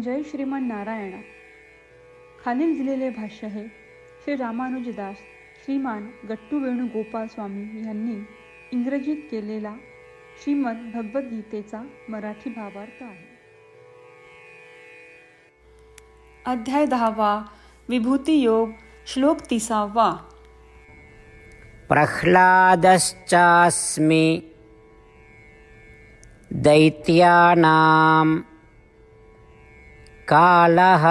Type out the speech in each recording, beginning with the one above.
जय श्रीमन नारायण. खालील दिलेले भाष्य हे श्री रामानुजदास श्रीमान गट्टू वेणुगोपाल स्वामी यांनी इंग्रजीत केलेला श्रीमद भगवद्गीतेचा मराठी भावार्थ आहे. अध्याय दहावा विभूती योग श्लोक तिसावा. प्रह्लादश्चास्मि दैत्यानां कालः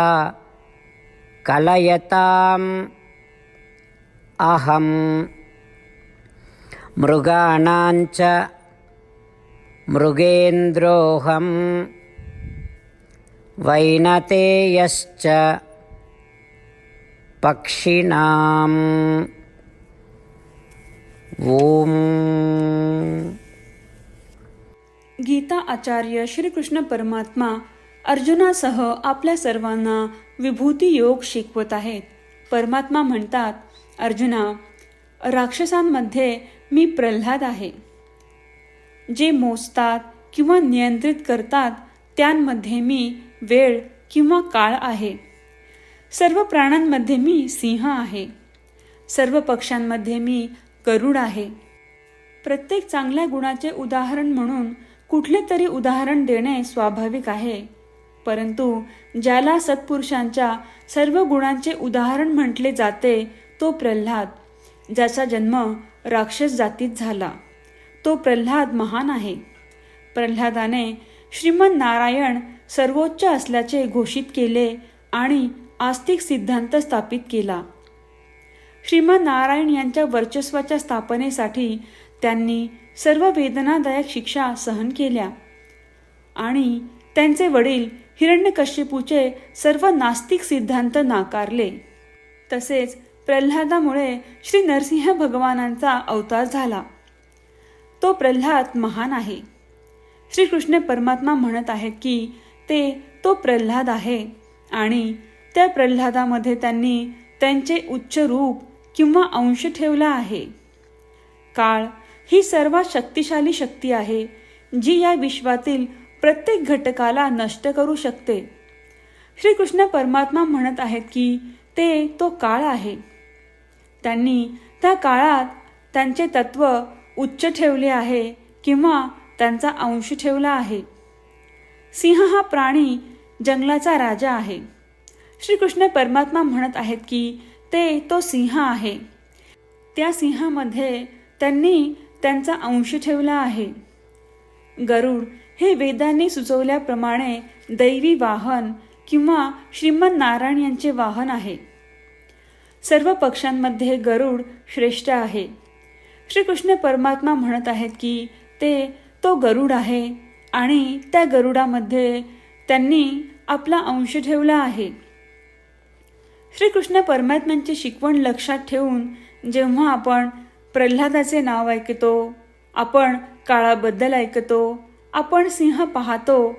कलयताम् अहं मृगाणां च मृगेन्द्रोऽहं वैनतेयश्च पक्षिणाम् ॐ गीता आचार्य श्रीकृष्ण परमात्मा अर्जुनासह आपल्या सर्वांना विभूती योग शिकवत आहेत. परमात्मा म्हणतात अर्जुना राक्षसांमध्ये मी प्रल्हाद आहे. जे मोजतात किंवा नियंत्रित करतात त्यांमध्ये मी वेळ किंवा काळ आहे. सर्व प्राण्यांमध्ये मी सिंह आहे. सर्व पक्ष्यांमध्ये मी गरुड आहे. प्रत्येक चांगल्या गुणाचे उदाहरण म्हणून कुठले तरी उदाहरण देणे स्वाभाविक आहे. परंतु ज्याला सत्पुरुषांच्या सर्व गुणांचे उदाहरण म्हटले जाते तो प्रल्हाद ज्याचा जन्म राक्षस जातीत झाला. तो प्रल्हाद महान आहे. प्रल्हादाने श्रीमन नारायण सर्वोच्च असल्याचे घोषित केले आणि आस्तिक सिद्धांत स्थापित केला. श्रीमन नारायण यांच्या वर्चस्वाच्या स्थापनेसाठी त्यांनी सर्व वेदनादायक शिक्षा सहन केल्या आणि त्यांचे वडील हिरण्यकश्यपूचे सर्व नास्तिक सिद्धांत नाकारले. तसेच प्रल्हादामुळे श्री नरसिंह भगवानांचा अवतार झाला. तो प्रल्हाद महान आहे. श्रीकृष्ण परमात्मा म्हणत आहेत की ते तो प्रल्हाद आहे आणि त्या प्रल्हादामध्ये त्यांनी त्यांचे उच्च रूप किंवा अंश ठेवला आहे. काळ ही सर्वात शक्तिशाली शक्ती आहे जी या विश्वातील प्रत्येक घटकाला नष्ट करू शकते. श्रीकृष्ण परमात्मा म्हणत आहेत की ते तो काळ आहे. त्यांनी त्या काळात त्यांचे तत्व उच्च ठेवले आहे किंवा त्यांचा अंश ठेवला आहे. सिंह हा प्राणी जंगलाचा राजा आहे. श्रीकृष्ण परमात्मा म्हणत आहेत की ते तो सिंह आहे. त्या सिंहामध्ये त्यांनी त्यांचा अंश ठेवला आहे. गरुड हे वेदांनी सुचवल्याप्रमाणे दैवी वाहन किंवा श्रीमंत नारायण यांचे वाहन आहे. सर्व पक्षांमध्ये गरुड श्रेष्ठ आहे. श्रीकृष्ण परमात्मा म्हणत आहेत की ते तो गरुड आहे आणि त्या गरुडामध्ये त्यांनी आपला अंश ठेवला आहे. श्रीकृष्ण परमात्म्यांची शिकवण लक्षात ठेवून जेव्हा आपण प्रल्हादाचे नाव ऐकतो आपण काळाबद्दल ऐकतो आपण सिंह पाहतो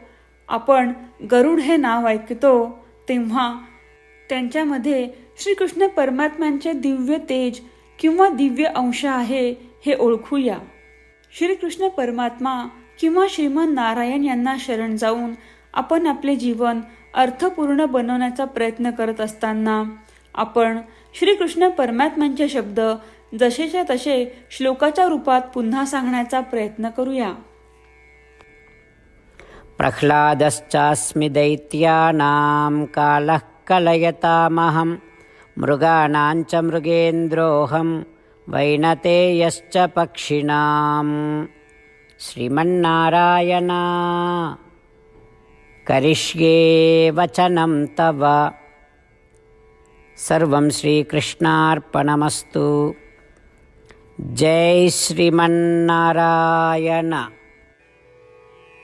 आपण गरुड हे नाव ऐकतो तेव्हा त्यांच्यामध्ये श्रीकृष्ण परमात्म्यांचे दिव्य तेज किंवा दिव्य अंश आहे हे ओळखूया. श्रीकृष्ण परमात्मा किंवा श्रीमन नारायण यांना शरण जाऊन आपण आपले जीवन अर्थपूर्ण बनवण्याचा प्रयत्न करत असताना आपण श्रीकृष्ण परमात्म्यांचे शब्द जसेच्या तसे श्लोकाच्या रूपात पुन्हा सांगण्याचा प्रयत्न करूया. प्रह्लादश्चास्मि दैत्यानां कालः कलयतामहं मृगाणां च मृगेन्द्रोऽहं वैनतेयश्च पक्षिणां श्रीमन्नारायणा। करिष्ये वचनं तव। सर्वं श्रीकृष्णार्पणमस्तु। जय श्रीमन्नारायण।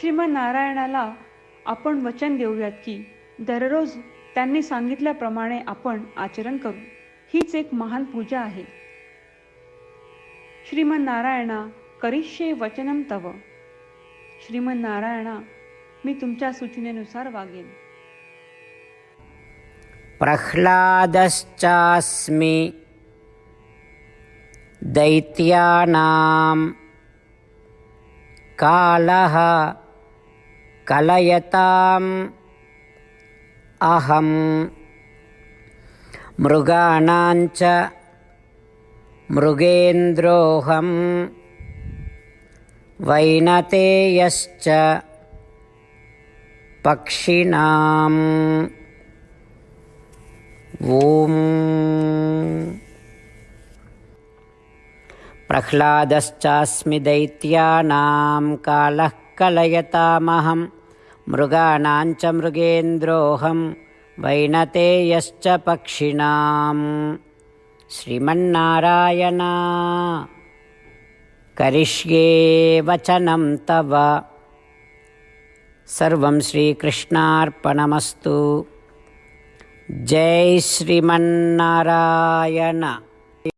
श्रीमन नारायणाला आपण वचन देऊयात की दररोज त्यांनी सांगितल्याप्रमाणे आपण आचरण करू. हीच एक महान पूजा आहे. श्रीमन नारायणा करिष्ये वचनम तव. श्रीमन नारायणा मी तुमच्या सूचनेनुसार वागेन. प्रह्लादश्चास्मि दैत्यानां कालः कलयताम् अहं मृगाणां च मृगेन्द्रोऽहं वैनतेयश्च पक्षिणाम् ॐ प्रह्लादश्चास्मि दैत्यानां कालः कलयतामहं मृगाणां च मृगेन्द्रोऽहं वैनतेयश्च पक्षिणां श्रीमन्नारायणा। करिष्ये वचनं तव। सर्वं श्रीकृष्णार्पणमस्तु। जय श्रीमन्नारायण